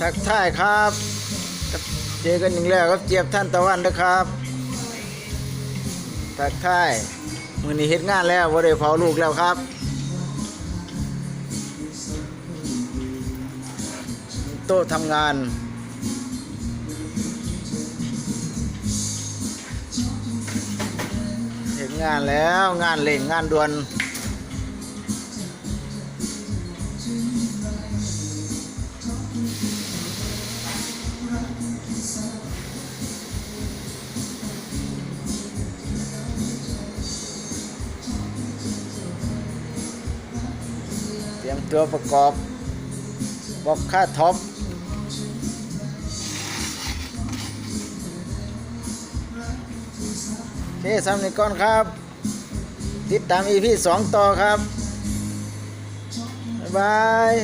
ทักทายครับเจอกันอีกแล้วครับเจี๊ยบท่านตะวันนะครับทักทายมือนี้เฮ็ดงานแล้วว่าได้เผาลูกแล้วครับโต๊ะทำงานเห็นงานแล้วงานเล่งงานด่วน เตรียมตัวประกอบบอกค่าท็อปโอเคสำนึกก่อนครับ ติดตามอีพีสองต่อครับ บ๊ายบาย